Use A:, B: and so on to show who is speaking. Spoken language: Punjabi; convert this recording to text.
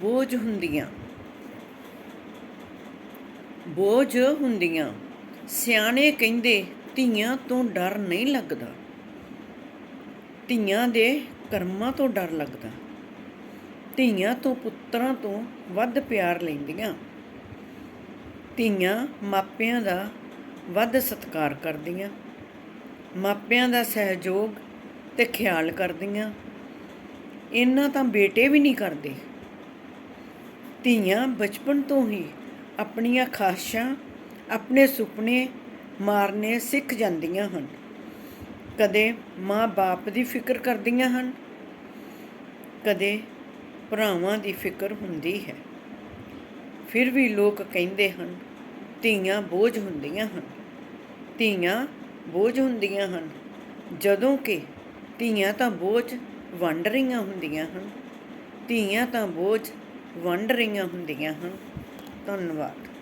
A: ਬੋਝ ਹੁੰਦੀਆਂ। ਬੋਝ ਹੁੰਦੀਆਂ। ਸਿਆਣੇ ਕਹਿੰਦੇ, ਧੀਆਂ ਤੋਂ ਡਰ ਨਹੀਂ ਲੱਗਦਾ। ਧੀਆਂ ਦੇ ਕਰਮਾਂ ਤੋਂ ਡਰ ਲੱਗਦਾ। ਧੀਆਂ ਤੋਂ ਪੁੱਤਰਾਂ ਤੋਂ ਵੱਧ ਪਿਆਰ ਲੈਂਦੀਆਂ। ਧੀਆਂ ਮਾਪਿਆਂ ਦਾ ਵੱਧ ਸਤਿਕਾਰ ਕਰਦੀਆਂ। ਮਾਪਿਆਂ ਦਾ ਸਹਿਯੋਗ ਤੇ ਖਿਆਲ ਕਰਦੀਆਂ। ਇਹਨਾਂ ਤਾਂ ਬੇਟੇ ਵੀ ਨਹੀਂ ਕਰਦੇ। ਧੀਆਂ ਬਚਪਨ ਤੋਂ ਹੀ ਆਪਣੀਆਂ ਖਾਸ਼ਾਂ ਆਪਣੇ ਸੁਪਨੇ ਮਾਰਨੇ ਸਿੱਖ ਜਾਂਦੀਆਂ ਹਨ। ਕਦੇ ਮਾਂ-ਬਾਪ ਦੀ ਫਿਕਰ ਕਰਦੀਆਂ ਹਨ, ਕਦੇ ਭਰਾਵਾਂ ਦੀ ਫਿਕਰ ਹੁੰਦੀ ਹੈ। ਫਿਰ ਵੀ ਲੋਕ ਕਹਿੰਦੇ ਹਨ, ਧੀਆਂ ਬੋਝ ਹੁੰਦੀਆਂ ਹਨ। ਧੀਆਂ ਬੋਝ ਹੁੰਦੀਆਂ ਹਨ। ਜਦੋਂ ਕਿ ਧੀਆਂ ਤਾਂ ਬੋਝ ਵੰਡ ਰਹੀਆਂ ਹੁੰਦੀਆਂ ਹਨ, ਧੀਆਂ ਤਾਂ ਬੋਝ ਵੰਡ ਰਹੀਆਂ ਹੁੰਦੀਆਂ ਹਨ। ਧੰਨਵਾਦ।